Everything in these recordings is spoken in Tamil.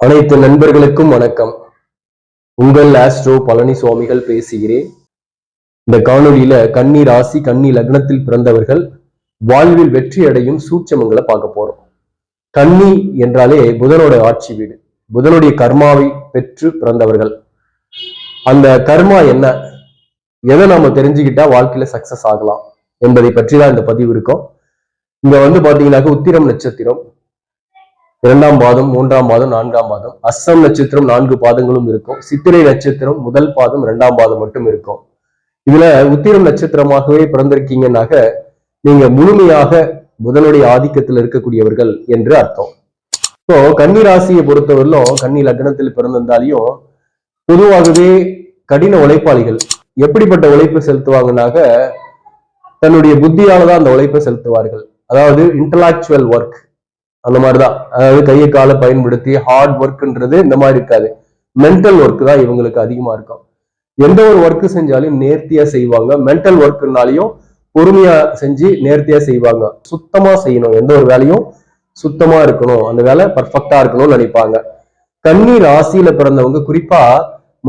அனைத்து நண்பர்களுக்கும் வணக்கம். உங்கள் ஆஸ்ட்ரோ பழனி சுவாமிகள் பேசுகிறேன். இந்த காணொலியில கன்னி ராசி கன்னி லக்னத்தில் பிறந்தவர்கள் வாழ்வில் வெற்றி அடையும் சூட்சமங்களை பார்க்க போறோம். கன்னி என்றாலே புதனோட ஆட்சி வீடு புதனுடைய கர்மாவை பெற்று பிறந்தவர்கள். அந்த கர்மா என்ன? எதை நாம தெரிஞ்சுக்கிட்டா வாழ்க்கையில சக்சஸ் ஆகலாம் என்பதை பற்றி தான் இந்த பதிவு இருக்கும். இங்க வந்து பாத்தீங்கன்னாக்க உத்திரம் நட்சத்திரம். இரண்டாம் பாதம் மூன்றாம் பாதம் நான்காம் பாதம். அஸ்ஸம் நட்சத்திரம் நான்கு பாதங்களும் இருக்கும். சித்திரை நட்சத்திரம் முதல் பாதம் இரண்டாம் பாதம் மட்டும் இருக்கும். இதுல உத்திரம் நட்சத்திரமாகவே பிறந்திருக்கீங்கன்னாக்க நீங்க முழுமையாக புதனுடைய ஆதிக்கத்தில் இருக்கக்கூடியவர்கள் என்று அர்த்தம். இப்போ கன்னி ராசியை பொறுத்தவரையிலும் கன்னி லக்னத்தில் பிறந்திருந்தாலையும் பொதுவாகவே கடின உழைப்பாளிகள். எப்படிப்பட்ட உழைப்பு செலுத்துவாங்கன்னாக்க தன்னுடைய புத்தியால தான் அந்த உழைப்பை செலுத்துவார்கள். அதாவது இன்டலாக்சுவல் ஒர்க் அந்த மாதிரிதான். அதாவது கையை காலை பயன்படுத்தி ஹார்ட் ஒர்க்ன்றது இந்த மாதிரி இருக்காது. மென்டல் ஒர்க் தான் இவங்களுக்கு அதிகமா இருக்கும். எந்த ஒரு ஒர்க் செஞ்சாலும் நேர்த்தியா செய்வாங்க. மென்டல் ஒர்க்னாலையும் பொறுமையா செஞ்சு நேர்த்தியா செய்வாங்க. சுத்தமா செய்யணும். எந்த ஒரு வேலையும் சுத்தமா இருக்கணும். அந்த வேலை பர்ஃபெக்டா இருக்கணும்னு நினைப்பாங்க. கன்னி ராசியில பிறந்தவங்க குறிப்பா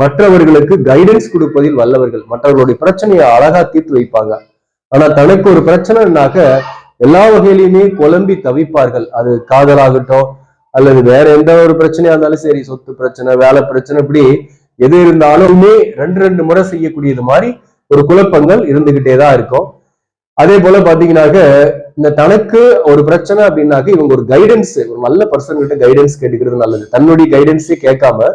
மற்றவர்களுக்கு கைடன்ஸ் கொடுப்பதில் வல்லவர்கள். மற்றவர்களுடைய பிரச்சனையை அழகா தீர்த்து வைப்பாங்க. ஆனா தனக்கு ஒரு பிரச்சனைனாக்க எல்லா வகையிலுமே குழம்பி தவிப்பார்கள். அது காதலாகட்டும் அல்லது வேற எந்த ஒரு பிரச்சனையா இருந்தாலும் சரி சொத்து பிரச்சனை வேலை பிரச்சனை இப்படி எது இருந்தாலுமே ரெண்டு ரெண்டு முறை செய்யக்கூடியது மாதிரி ஒரு குழப்பங்கள் இருந்துகிட்டே தான் இருக்கும். அதே போல பாத்தீங்கன்னாக்க இந்த தனக்கு ஒரு பிரச்சனை அப்படின்னாக்க இவங்க ஒரு கைடன்ஸ் ஒரு நல்ல பர்சன் கிட்ட கைடன்ஸ் கேட்டுக்கிறது நல்லது. தன்னுடைய கைடன்ஸே கேட்காம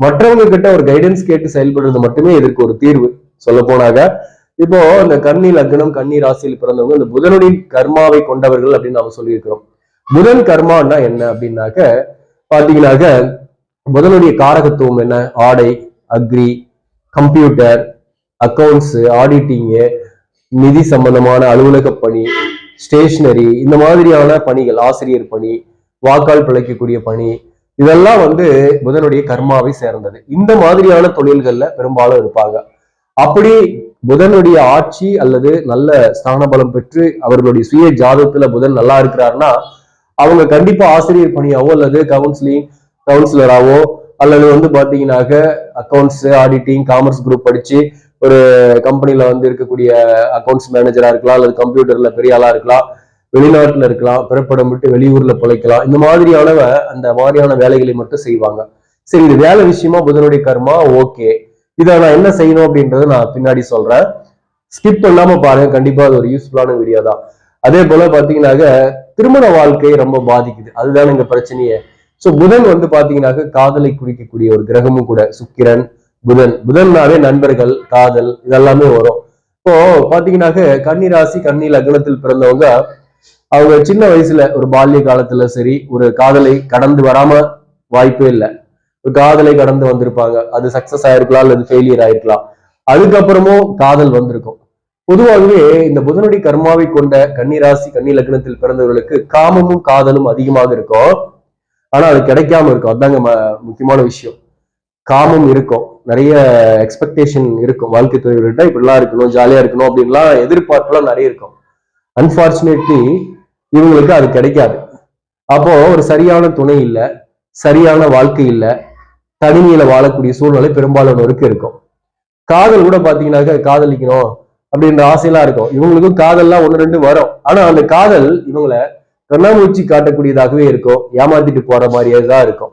மற்றவங்க கிட்ட ஒரு கைடன்ஸ் கேட்டு செயல்படுறது மட்டுமே இதற்கு ஒரு தீர்வு. சொல்ல போனாக இப்போ இந்த கன்னி லக்னம் கன்னி ராசியில் பிறந்தவங்க இந்த புதனுடைய கர்மாவை கொண்டவர்கள் அப்படின்னு நாம சொல்லியிருக்கிறோம். புதன் கர்மான்னா என்ன அப்படின்னாக்க பாத்தீங்கன்னாக்க புதனுடைய காரகத்துவம் என்ன? ஆடை அக்ரி கம்ப்யூட்டர் அக்கவுண்ட்ஸ் ஆடிட்டிங்கு நிதி சம்பந்தமான அலுவலக பணி ஸ்டேஷனரி இந்த மாதிரியான பணிகள் ஆசிரியர் பணி வாக்கால் பிழைக்கக்கூடிய பணி இதெல்லாம் வந்து புதனுடைய கர்மாவை சேர்ந்தது. இந்த மாதிரியான தொழில்கள்ல பெரும்பாலும் இருப்பாங்க. அப்படி புதனுடைய ஆட்சி அல்லது நல்ல ஸ்தான பலம் பெற்று அவர்களுடைய சுய ஜாதகத்துல புதன் நல்லா இருக்கிறாருன்னா அவங்க கண்டிப்பா ஆசிரியர் பணியாவோ அல்லது கவுன்சிலிங் கவுன்சிலராவோ அல்லது வந்து பாத்தீங்கன்னாக்க அக்கௌண்ட்ஸ் ஆடிட்டிங் காமர்ஸ் குரூப் படிச்சு ஒரு கம்பெனில வந்து இருக்கக்கூடிய அக்கௌண்ட்ஸ் மேனேஜரா இருக்கலாம் அல்லது கம்ப்யூட்டர்ல பெரிய ஆளா இருக்கலாம் வெளிநாட்டுல இருக்கலாம் பிறப்படம் விட்டு வெளியூர்ல பிழைக்கலாம் இந்த மாதிரியானவ அந்த மாதிரியான வேலைகளை மட்டும் செய்வாங்க. சரி இது வேலை விஷயமா புதனுடைய கர்மா? ஓகே. இதை நான் என்ன செய்யணும் அப்படின்றத நான் பின்னாடி சொல்றேன். ஸ்கிப் பண்ணாம பாருங்க. கண்டிப்பா அது ஒரு யூஸ்ஃபுல்லான வீடியோ தான். அதே போல பாத்தீங்கன்னாக்க திருமண வாழ்க்கை ரொம்ப பாதிக்குது. அதுதான் இங்க பிரச்சனையே. சோ புதன் வந்து பாத்தீங்கன்னாக்க காதலை குறிக்கக்கூடிய ஒரு கிரகமும் கூட. சுக்கிரன் புதன். புதன்னாவே நண்பர்கள் காதல் இதெல்லாமே வரும். இப்போ பாத்தீங்கன்னாக்க கன்னி ராசி கன்னி லக்னத்தில் பிறந்தவங்க அவங்க சின்ன வயசுல ஒரு பால்ய காலத்துல சரி ஒரு காதலை கடந்து வராம வாய்ப்பே இல்லை. ஒரு காதலை கடந்து வந்திருப்பாங்க. அது சக்சஸ் ஆயிருக்கலாம் அல்லது ஃபெயிலியர் ஆயிருக்கலாம். அதுக்கப்புறமும் காதல் வந்திருக்கும். பொதுவாகவே இந்த புதனுடைய கர்மாவை கொண்ட கன்னிராசி கன்னி லக்னத்தில் பிறந்தவர்களுக்கு காமமும் காதலும் அதிகமாக இருக்கும். ஆனா அது கிடைக்காம இருக்கும். அதாங்க முக்கியமான விஷயம். காமம் இருக்கும். நிறைய எக்ஸ்பெக்டேஷன் இருக்கும். வாழ்க்கை துறைகள்கிட்ட இப்படிலாம் இருக்கணும் ஜாலியா இருக்கணும் அப்படின்லாம் எதிர்பார்ப்புலாம் நிறைய இருக்கும். அன்பார்ச்சுனேட்லி இவங்களுக்கு அது கிடைக்காது. அப்போ ஒரு சரியான துணை இல்லை. சரியான வாழ்க்கை இல்லை. தனிமையில வாழக்கூடிய சூழ்நிலை பெரும்பாலானோருக்கு இருக்கும். காதல் கூட பாத்தீங்கன்னாக்க காதலிக்கணும் அப்படின்ற ஆசையெல்லாம் இருக்கும். இவங்களுக்கும் காதல்லாம் ஒன்று ரெண்டு வரும். ஆனா அந்த காதல் இவங்களை கண்ணாமூச்சி காட்டக்கூடியதாகவே இருக்கும். ஏமாத்திட்டு போற மாதிரியே தான் இருக்கும்.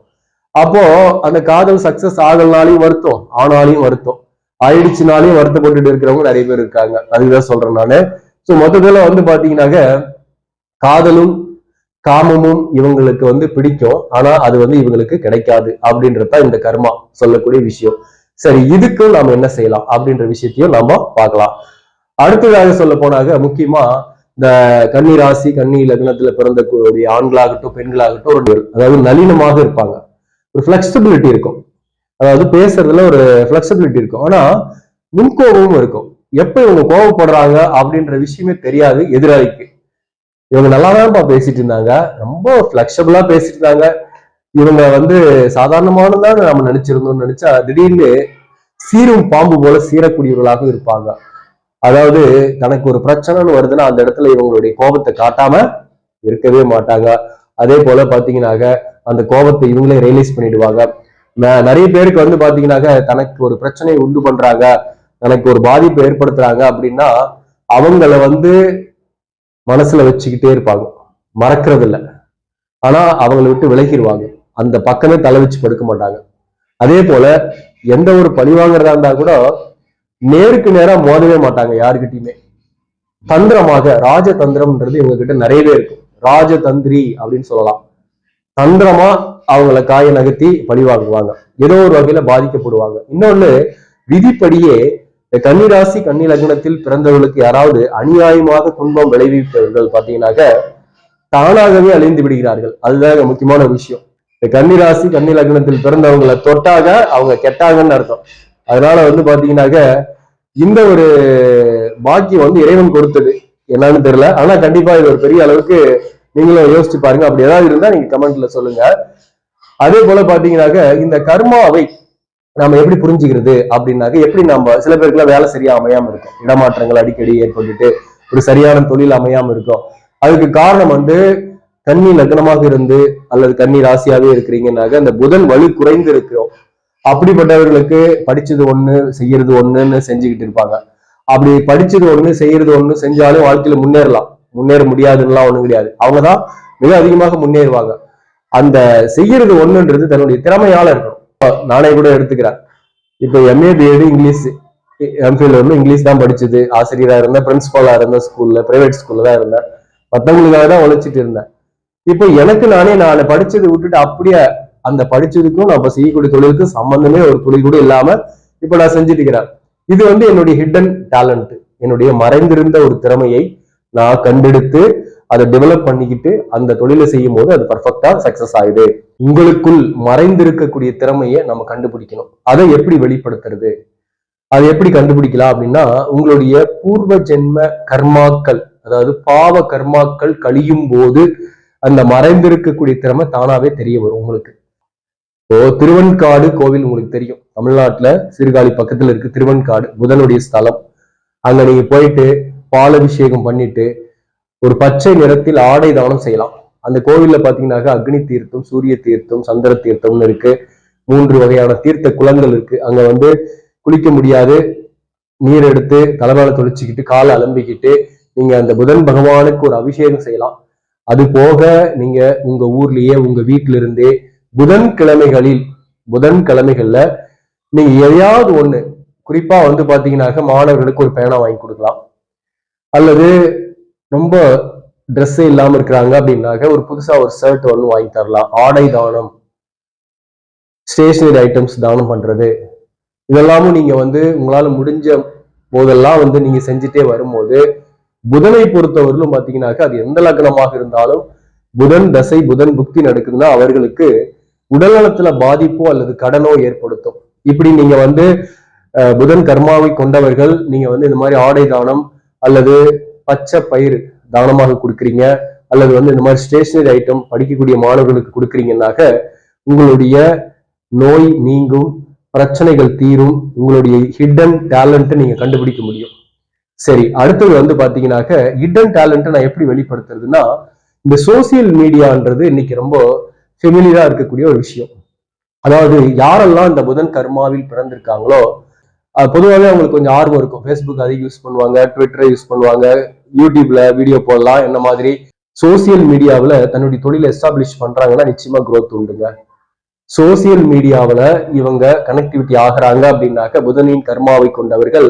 அப்போ அந்த காதல் சக்சஸ் ஆகலனாலையும் வருத்தம் ஆனாலையும் வருத்தம். ஆயிடுச்சுனாலையும் வருத்தப்பட்டுட்டு இருக்கிறவங்க நிறைய பேர் இருக்காங்க. அதுதான் சொல்றேன் நானு. ஸோ மொத்தத்துல வந்து பாத்தீங்கன்னாக்க காதலும் காமமும் இவங்களுக்கு வந்து பிடிக்கும். ஆனா அது வந்து இவங்களுக்கு கிடைக்காது அப்படின்றத இந்த கர்மா சொல்லக்கூடிய விஷயம். சரி இதுக்கும் நாம என்ன செய்யலாம் அப்படின்ற விஷயத்தையும் நாம பார்க்கலாம். அடுத்ததாக சொல்ல போனாக முக்கியமா இந்த கன்னி ராசி கன்னி லக்னத்துல பிறந்தக்கூடிய ஆண்களாகட்டும் பெண்களாகட்டும் ஒரு அதாவது நளினமாக இருப்பாங்க. ஒரு ஃபிளெக்சிபிலிட்டி இருக்கும். அதாவது பேசுறதுல ஒரு ஃபிளெக்சிபிலிட்டி இருக்கும். ஆனா முன்கோபமும் இருக்கும். எப்ப இவங்க கோபப்படுறாங்க அப்படின்ற விஷயமே தெரியாது எதிராளிக்கு. இவங்க நல்லா தான்ப்பா பேசிட்டு இருந்தாங்க. ரொம்ப ஃபிளெக்சிபிளா பேசிட்டு இருந்தாங்க. இவங்க வந்து சாதாரணமானதான் நம்ம நினைச்சிருந்தோம்னு நினைச்சா திடீர்னு சீரும் பாம்பு போல சீரக்கூடியவர்களாக இருப்பாங்க. அதாவது தனக்கு ஒரு பிரச்சனைன்னு வருதுன்னா அந்த இடத்துல இவங்களுடைய கோபத்தை காட்டாம இருக்கவே மாட்டாங்க. அதே போல பாத்தீங்கன்னாக்க அந்த கோபத்தை இவங்களே ரியலைஸ் பண்ணிடுவாங்க. ந- நிறைய பேருக்கு வந்து பாத்தீங்கன்னாக்க தனக்கு ஒரு பிரச்சனையை உண்டு பண்றாங்க தனக்கு ஒரு பாதிப்பை ஏற்படுத்துறாங்க அப்படின்னா அவங்கள வந்து மனசுல வச்சுக்கிட்டே இருப்பாங்க. மறக்கிறது இல்ல ஆனா அவங்களை விட்டு விலகிடுவாங்க அந்த பக்கமே தலை வச்சு படுக்க மாட்டாங்க. அதே போல எந்த ஒரு பழி வாங்குறதா இருந்தா கூட நேருக்கு நேரா மோதவே மாட்டாங்க யாருக்கிட்டையுமே. தந்திரமாக ராஜதந்திரம்ன்றது இவங்க கிட்ட நிறையவே இருக்கும். ராஜதந்திரி அப்படின்னு சொல்லலாம். தந்திரமா அவங்கள காய நகர்த்தி பழி வாங்குவாங்க. ஏதோ ஒரு வகையில பாதிக்கப்படுவாங்க. இன்னொன்னு விதிப்படியே இந்த கன்னிராசி கன்னி லக்னத்தில் பிறந்தவர்களுக்கு யாராவது அநியாயமாக துன்பம் விளைவிப்பவர்கள் பாத்தீங்கன்னாக்க தானாகவே அழிந்து விடுகிறார்கள். அதுதான் முக்கியமான விஷயம். இந்த கன்னிராசி கன்னி லக்னத்தில் பிறந்தவங்களை தொட்டாக அவங்க கெட்டாங்கன்னு அர்த்தம். அதனால வந்து பாத்தீங்கன்னாக்க இந்த ஒரு பாக்கியம் வந்து இறைவன் கொடுத்தது. என்னன்னு தெரியல. ஆனா கண்டிப்பா இது ஒரு பெரிய அளவுக்கு நீங்களும் யோசிச்சு பாருங்க. அப்படி ஏதாவது இருந்தா நீங்க கமெண்ட்ல சொல்லுங்க. அதே போல பாத்தீங்கன்னாக்க இந்த கர்மாவை நாம எப்படி புரிஞ்சுக்கிறது அப்படின்னாக்க எப்படி நம்ம சில பேருக்குலாம் வேலை சரியா அமையாம இருக்கும். இடமாற்றங்கள் அடிக்கடி ஏற்பட்டுட்டு ஒரு சரியான தொழில் அமையாம இருக்கும். அதுக்கு காரணம் வந்து கன்னி லக்னமாக இருந்து அல்லது கன்னி ராசியாவே இருக்கிறீங்கன்னாக்க அந்த புதன் வலு குறைந்து இருக்கிறோம். அப்படிப்பட்டவர்களுக்கு படிச்சது ஒண்ணு செய்யறது ஒண்ணுன்னு செஞ்சுக்கிட்டு இருப்பாங்க. அப்படி படிச்சது ஒண்ணு செய்யறது ஒண்ணு செஞ்சாலும் வாழ்க்கையில முன்னேறலாம். முன்னேற முடியாதுன்னுலாம் ஒண்ணும் கிடையாது. அவங்கதான் மிக அதிகமாக முன்னேறுவாங்க. அந்த செய்யறது ஒண்ணுன்றது தன்னுடைய திறமையால இருக்கணும். நானே கூட எடுத்துக்கிறேன். இப்போ எம்ஏ பிஎட் இங்கிலீஷ் எம்ஃபில் வந்து இங்கிலீஷ் தான் படிச்சது. ஆசிரியராக இருந்தேன் பிரின்சிபலா இருந்தேன் ஸ்கூல்ல பிரைவேட் ஸ்கூல்ல தான் இருந்தேன். மற்றவங்களுக்காக தான் உழைச்சிட்டு இருந்தேன். இப்போ எனக்கு நானே நான் படிச்சதை விட்டுட்டு அப்படியே அந்த படிச்சதுக்கும் நான் இப்ப செய்யக்கூடிய தொழிலுக்கும் சம்பந்தமே ஒரு தொழில் கூட இல்லாம இப்ப நான் செஞ்சுட்டு இருக்கிறேன். இது வந்து என்னுடைய ஹிடன் டேலண்ட் என்னுடைய மறைந்திருந்த ஒரு திறமையை நான் கண்டெடுத்து அதை டெவலப் பண்ணிக்கிட்டு அந்த தொழிலை செய்யும் போது அது பர்ஃபெக்டா சக்சஸ் ஆகுது. உங்களுக்குள் மறைந்திருக்கக்கூடிய திறமையை நம்ம கண்டுபிடிக்கணும். அதை எப்படி வெளிப்படுத்துறது? அதை எப்படி கண்டுபிடிக்கலாம் அப்படின்னா உங்களுடைய பூர்வ ஜென்ம கர்மாக்கள் அதாவது பாவ கர்மாக்கள் கழியும் போது அந்த மறைந்திருக்கக்கூடிய திறமை தானாவே தெரிய வரும் உங்களுக்கு. இப்போ திருவன்காடு கோவில் உங்களுக்கு தெரியும். தமிழ்நாட்டுல சீர்காழி பக்கத்துல இருக்கு திருவன்காடு புதனுடைய ஸ்தலம். அங்க நீங்க போயிட்டு பாலபிஷேகம் பண்ணிட்டு ஒரு பச்சை நிறத்தில் ஆடை தானம் செய்யலாம். அந்த கோவில்ல பாத்தீங்கன்னாக்க அக்னி தீர்த்தம் சூரிய தீர்த்தம் சந்திர தீர்த்தம்னு இருக்கு. மூன்று வகையான தீர்த்த குளங்கள் இருக்கு. அங்க வந்து குளிக்க முடியாது. நீர் எடுத்து தலைமையில தொளிச்சுக்கிட்டு காலை அலம்பிக்கிட்டு நீங்க அந்த புதன் பகவானுக்கு ஒரு அபிஷேகம் செய்யலாம். அது போக நீங்க உங்க ஊர்லயே உங்க வீட்டில இருந்தே புதன் கிழமைகளில் புதன் கிழமைகள்ல நீங்க எதையாவது ஒண்ணு குறிப்பா வந்து பாத்தீங்கன்னாக்க மாணவர்களுக்கு ஒரு பேனா வாங்கி கொடுக்கலாம். அல்லது ரொம்ப ட்ரெஸ்ஸே இல்லாமல் இருக்கிறாங்க அப்படின்னாக்க ஒரு புதுசாக ஒரு ஷர்ட் ஒன்று வாங்கி தரலாம். ஆடை தானம் ஸ்டேஷ்னரி ஐட்டம்ஸ் தானம் பண்ணுறது இதெல்லாமும் நீங்கள் வந்து உங்களால் முடிஞ்ச போதெல்லாம் வந்து நீங்கள் செஞ்சுட்டே வரும்போது புதனை பொறுத்தவரையிலும் பார்த்தீங்கன்னாக்க அது எந்த லக்னமாக இருந்தாலும் புதன் தசை புதன் புக்தி நடக்குதுன்னா அவர்களுக்கு உடல்நலத்தில் பாதிப்போ அல்லது கடனோ ஏற்படுத்தும். இப்படி நீங்க வந்து புதன் கர்மாவை கொண்டவர்கள் நீங்க வந்து இந்த மாதிரி ஆடை தானம் அல்லது பச்சை பயிர் தானமாக கொடுக்குறீங்க அல்லது வந்து இந்த மாதிரி ஸ்டேஷனரி ஐட்டம் படிக்கக்கூடிய மாணவர்களுக்கு கொடுக்குறீங்கன்னாக்க உங்களுடைய நோய் நீங்கும் பிரச்சனைகள் தீரும் உங்களுடைய ஹிடன் டேலண்ட்டை நீங்க கண்டுபிடிக்க முடியும். சரி அடுத்தது வந்து பாத்தீங்கன்னாக்க ஹிடன் டேலண்ட்டை நான் எப்படி வெளிப்படுத்துறதுன்னா இந்த சோசியல் மீடியான்றது இன்னைக்கு ரொம்ப ஃபெமிலியராக இருக்கக்கூடிய ஒரு விஷயம். அதாவது யாரெல்லாம் இந்த புதன் கர்மாவில் பிறந்திருக்காங்களோ பொதுவாகவே அவங்களுக்கு கொஞ்சம் ஆர்வம் இருக்கும். ஃபேஸ்புக் அதிகம் யூஸ் பண்ணுவாங்க ட்விட்டரை யூஸ் பண்ணுவாங்க யூடியூப்ல வீடியோ போடலாம் என்ன மாதிரி சோசியல் மீடியாவில் தன்னுடைய தொழிலை எஸ்டாப்ளிஷ் பண்றாங்கன்னா நிச்சயமா க்ரோத் உண்டுங்க. சோசியல் மீடியாவில் இவங்க கனெக்டிவிட்டி ஆகுறாங்க அப்படின்னாக்க புதனின் கர்மாவை கொண்டவர்கள்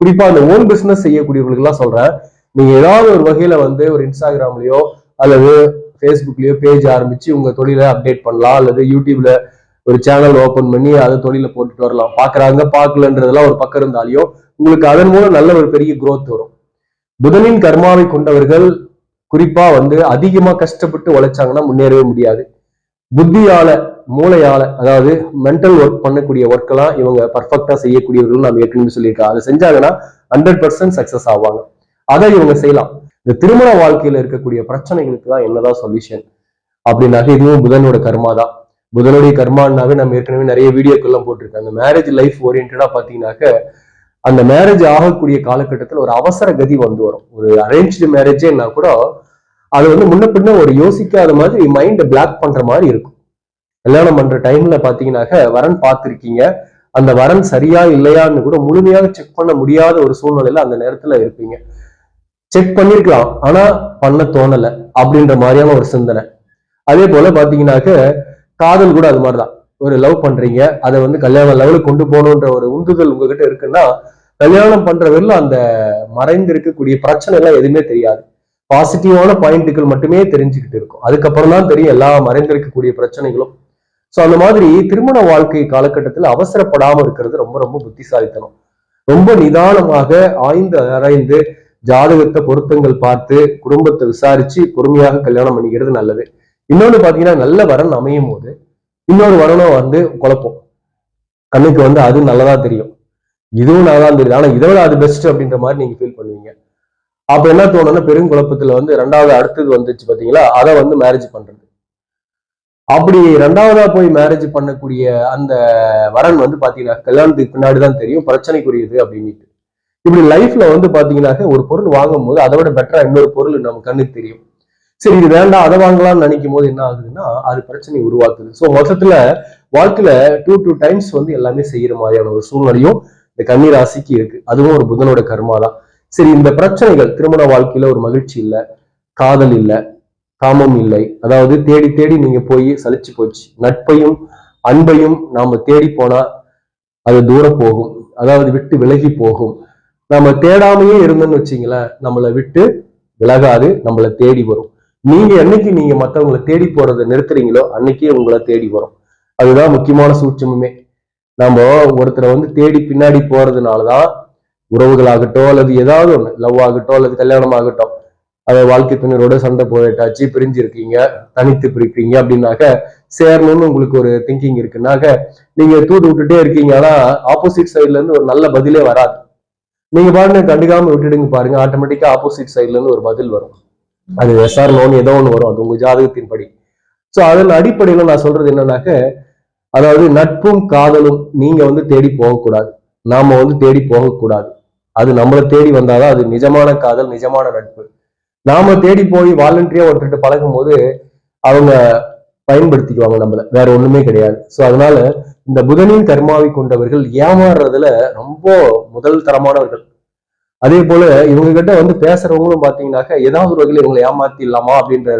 குறிப்பா அந்த ஓன் பிசினஸ் செய்யக்கூடியவர்களுக்குலாம் சொல்றேன். நீங்க ஏதாவது ஒரு வகையில வந்து ஒரு இன்ஸ்டாகிராம்லயோ அல்லது ஃபேஸ்புக்லயோ பேஜ் ஆரம்பிச்சு உங்க தொழிலை அப்டேட் பண்ணலாம் அல்லது யூடியூப்ல ஒரு சேனல் ஓபன் பண்ணி அதை தொழில போட்டுட்டு வரலாம். பாக்குறாங்க பாக்கலன்றதெல்லாம் ஒரு பக்கம் இருந்தாலையும் உங்களுக்கு அதன் மூலம் நல்ல ஒரு பெரிய குரோத் வரும். புதனின் கர்மாவை கொண்டவர்கள் குறிப்பா வந்து அதிகமா கஷ்டப்பட்டு உழைச்சாங்கன்னா முன்னேறவே முடியாது. புத்தியால மூளையால அதாவது மென்டல் ஒர்க் பண்ணக்கூடிய ஒர்க் எல்லாம் இவங்க பர்ஃபெக்டா செய்யக்கூடியவர்கள் நம்ம ஏற்கனவே சொல்லியிருக்கோம் அதை செஞ்சாங்கன்னா ஹண்ட்ரட் பர்சன்ட் சக்சஸ் ஆவாங்க. அதை இவங்க செய்யலாம். இந்த திருமண வாழ்க்கையில இருக்கக்கூடிய பிரச்சனைகளுக்கு தான் என்னதான் சொல்யூஷன் அப்படின்னாக்க இதுவும் புதனோட கர்மா தான். புதனுடைய கர்மானாவே நம்ம ஏற்கனவே நிறைய வீடியோக்கெல்லாம் போட்டிருக்கோம் அந்த மேரேஜ் லைஃப் ஓரியன்டா பாத்தீங்கன்னாக்க அந்த மேரேஜ் ஆகக்கூடிய காலகட்டத்தில் ஒரு அவசர கதி வந்து வரும். ஒரு அரேஞ்ச்டு மேரேஜேன்னா கூட அது வந்து முன்ன பின்ன ஒரு யோசிக்காத மாதிரி மைண்டை பிளாக் பண்ற மாதிரி இருக்கும். கல்யாணம் பண்ற டைம்ல பாத்தீங்கன்னாக்க வரன் பார்த்திருக்கீங்க. அந்த வரன் சரியா இல்லையான்னு கூட முழுமையாக செக் பண்ண முடியாத ஒரு சூழ்நிலையில அந்த நேரத்துல இருப்பீங்க. செக் பண்ணிருக்கலாம். ஆனா பண்ண தோணல அப்படின்ற மாதிரியான ஒரு சிந்தனை. அதே போல பாத்தீங்கன்னாக்க காதல் கூட அது மாதிரிதான். ஒரு லவ் பண்றீங்க. அதை வந்து கல்யாண லெவலுக்கு கொண்டு போகணுன்ற ஒரு உந்துதல் உங்ககிட்ட இருக்குன்னா கல்யாணம் பண்ற அந்த மறைந்து இருக்கக்கூடிய பிரச்சனை எல்லாம் எதுவுமே தெரியாது. பாசிட்டிவான பாயிண்ட்டுகள் மட்டுமே தெரிஞ்சுக்கிட்டு இருக்கும். அதுக்கப்புறம் தான் தெரியும் எல்லா மறைந்திருக்கக்கூடிய பிரச்சனைகளும். ஸோ அந்த மாதிரி திருமண வாழ்க்கை காலகட்டத்தில் அவசரப்படாம இருக்கிறது ரொம்ப ரொம்ப புத்திசாலித்தனம். ரொம்ப நிதானமாக ஆய்ந்து ஆராய்ந்து ஜாதகத்தை பொருத்தங்கள் பார்த்து குடும்பத்தை விசாரிச்சு பொறுமையாக கல்யாணம் பண்ணிக்கிறது நல்லது. இன்னொன்று பாத்தீங்கன்னா நல்ல வரன் அமையும் போது இன்னொரு வரனும் வந்து குழப்பம். கண்ணுக்கு வந்து அது நல்லதா தெரியும். இதுவும் நான் தான் தெரியுது. ஆனா இதை விட அது பெஸ்ட் அப்படின்ற மாதிரி நீங்க ஃபீல் பண்ணுவீங்க. அப்போ என்ன தோணும்னா பெருங்குழப்பத்துல வந்து ரெண்டாவது அடுத்தது வந்துச்சு பாத்தீங்களா? அதை வந்து மேரேஜ் பண்றது. அப்படி ரெண்டாவதா போய் மேரேஜ் பண்ணக்கூடிய அந்த வரன் வந்து பாத்தீங்கன்னா கல்யாணத்துக்கு பின்னாடி தான் தெரியும். பிரச்சனைக்குரியது அப்படின்ட்டு இப்படி லைஃப்ல வந்து பாத்தீங்கன்னாக்க ஒரு பொருள் வாங்கும் போது அதை விட பெட்டரா இன்னொரு பொருள் நம்ம கண்ணுக்கு தெரியும். சரி இது வேண்டாம் அதை வாங்கலாம்னு நினைக்கும் போது என்ன ஆகுதுன்னா அது பிரச்சனை உருவாக்குது. ஸோ மொத்தத்துல வாழ்க்கையில டூ டூ டைம்ஸ் வந்து எல்லாமே செய்யற மாதிரியான ஒரு சூழ்நிலையும் இந்த கன்னி ராசிக்கு இருக்கு. அதுவும் ஒரு புதனோட கர்மா தான் சரி இந்த பிரச்சனைகள் திருமண வாழ்க்கையில ஒரு மகிழ்ச்சி இல்லை காதல் இல்லை காமம் இல்லை. அதாவது தேடி தேடி நீங்க போய் சலிச்சு போச்சு. நட்பையும் அன்பையும் நாம தேடி போனா அது தூரம் போகும். அதாவது விட்டு விலகி போகும். நம்ம தேடாமையே இருந்தோம்னு வச்சிங்களேன் நம்மளை விட்டு விலகாது நம்மளை தேடி வரும். நீங்க என்னைக்கு நீங்க மற்றவங்களை தேடி போறதை நிறுத்துறீங்களோ அன்னைக்கே உங்களை தேடி வரும். அதுதான் முக்கியமான சூட்சமுமே. நம்ம ஒருத்தரை வந்து தேடி பின்னாடி போறதுனாலதான் உறவுகளாகட்டும் அல்லது ஏதாவது ஒன்று லவ் ஆகட்டும் அல்லது கல்யாணம் ஆகட்டும் அதை வாழ்க்கை துணையோட சண்டை போயிட்டாச்சு பிரிஞ்சு இருக்கீங்க தனித்து பிரிப்பீங்க அப்படின்னாக்க சேரணும்னு உங்களுக்கு ஒரு திங்கிங் இருக்குனாக்க நீங்க தூது விட்டுட்டே இருக்கீங்க. ஆனா ஆப்போசிட் சைட்ல இருந்து ஒரு நல்ல பதிலே வராது. நீங்க பாருங்க கண்டுக்காம விட்டுடுங்க பாருங்க ஆட்டோமேட்டிக்கா ஆப்போசிட் சைட்ல இருந்து ஒரு பதில் வரும். அது எஸ்ஆர் லோன் ஏதோ ஒன்று வரும் அது உங்க ஜாதகத்தின் படி. ஸோ அதன் அடிப்படையில நான் சொல்றது என்னன்னாக்க அதாவது நட்பும் காதலும் நீங்க வந்து தேடி போகக்கூடாது. நாம வந்து தேடி போகக்கூடாது. அது நம்மளை தேடி வந்தாதான் அது நிஜமான காதல் நிஜமான நட்பு. நாம தேடி போய் வாலண்டரியா ஒருத்தர்கிட்ட பழகும் போது அவங்க பயன்படுத்திக்குவாங்க நம்மள. வேற ஒண்ணுமே கிடையாது. ஸோ அதனால இந்த புதனின் கர்மாவை கொண்டவர்கள் ஏமாறுறதுல ரொம்ப முதல் தரமானவர்கள். அதே போல இவங்க கிட்ட வந்து பேசுறவங்களும் பாத்தீங்கன்னாக்க ஏதாவது ஒரு வகையில் இவங்களை ஏமாத்திடலாமா அப்படின்ற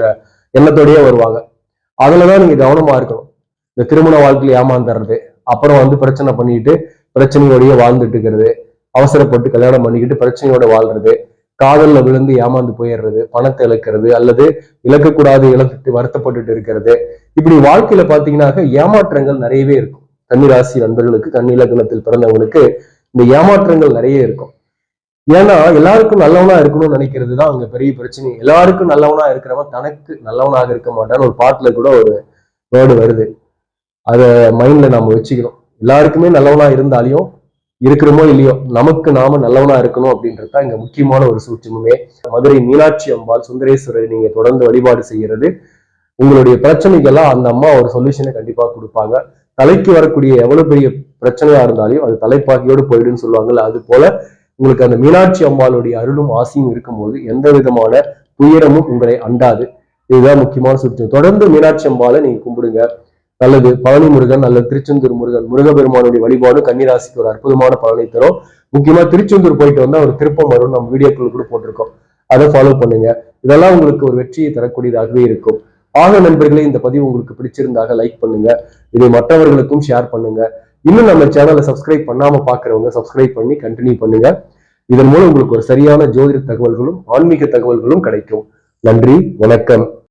எண்ணத்தோடயே வருவாங்க. அதுலதான் நீங்க கவனமா இருக்கணும். இந்த திருமண வாழ்க்கையில ஏமாந்துடுறது அப்புறம் வந்து பிரச்சனை பண்ணிட்டு பிரச்சனையோடய வாழ்ந்துட்டு இருக்கிறது அவசரப்பட்டு கல்யாணம் பண்ணிக்கிட்டு பிரச்சனையோட வாழ்றது காதல்ல விழுந்து ஏமாந்து போயிடுறது பணத்தை இழக்கிறது அல்லது இழக்கக்கூடாது இழந்துட்டு வருத்தப்பட்டுட்டு இருக்கிறது. இப்படி வாழ்க்கையில பாத்தீங்கன்னாக்க ஏமாற்றங்கள் நிறையவே இருக்கும். கன்னிராசி நண்பர்களுக்கு கன்னி இலக்கணத்தில் பிறந்தவங்களுக்கு இந்த ஏமாற்றங்கள் நிறைய இருக்கும். ஏன்னா எல்லாருக்கும் நல்லவனா இருக்கணும்னு நினைக்கிறது தான் அங்க பெரிய பிரச்சனை. எல்லாருக்கும் நல்லவனா இருக்கிறவன் தனக்கு நல்லவனாக இருக்க மாட்டான்னு ஒரு பாட்டுல கூட ஒரு வேர்டு வருது. அதை மைண்ட்ல நாம வச்சுக்கணும். எல்லாருக்குமே நல்லவனா இருந்தாலையும் இருக்கிறோமோ இல்லையோ நமக்கு நாம நல்லவனா இருக்கணும் அப்படின்றது தான் இங்க முக்கியமான ஒரு சூட்சமுமே. மதுரை மீனாட்சி அம்பாள் சுந்தரேஸ்வரரை நீங்க தொடர்ந்து வழிபாடு செய்யறது. உங்களுடைய பிரச்சனைக்கெல்லாம் அந்த அம்மா ஒரு சொல்யூஷனை கண்டிப்பா கொடுப்பாங்க. தலைக்கு வரக்கூடிய எவ்வளவு பெரிய பிரச்சனையா இருந்தாலும் அது தலைப்பாக்கியோடு போயிடுன்னு சொல்லுவாங்கல்ல அது போல உங்களுக்கு அந்த மீனாட்சி அம்பாளுடைய அருளும் ஆசையும் இருக்கும்போது எந்த விதமான துயரமும் உங்களை அண்டாது. இதுதான் முக்கியமான சுற்று தொடர்ந்து மீனாட்சி அம்பாலை நீங்க கும்பிடுங்க. நல்லது. பழனி முருகன் அல்லது திருச்செந்தூர் முருகன் முருகபெருமானுடைய வழிபாடு கன்னிராசிக்கு ஒரு அற்புதமான பலனை தரும். முக்கியமா திருச்செந்தூர் போயிட்டு வந்தா ஒரு திருப்பம் வரும் நம்ம வீடியோக்குள்ள கூட போட்டிருக்கோம். அதை ஃபாலோ பண்ணுங்க. இதெல்லாம் உங்களுக்கு ஒரு வெற்றியை தரக்கூடியதாகவே இருக்கும். ஆக நண்பர்களே இந்த பதிவு உங்களுக்கு பிடிச்சிருந்தாக லைக் பண்ணுங்க. இதை மற்றவர்களுக்கும் ஷேர் பண்ணுங்க. இன்னும் நம்ம சேனலை சப்ஸ்கிரைப் பண்ணாம பாக்குறவங்க சப்ஸ்கிரைப் பண்ணி கண்டினியூ பண்ணுங்க. இதன் மூலம் உங்களுக்கு ஒரு சரியான ஜோதிட தகவல்களும் ஆன்மீக தகவல்களும் கிடைக்கும். நன்றி வணக்கம்.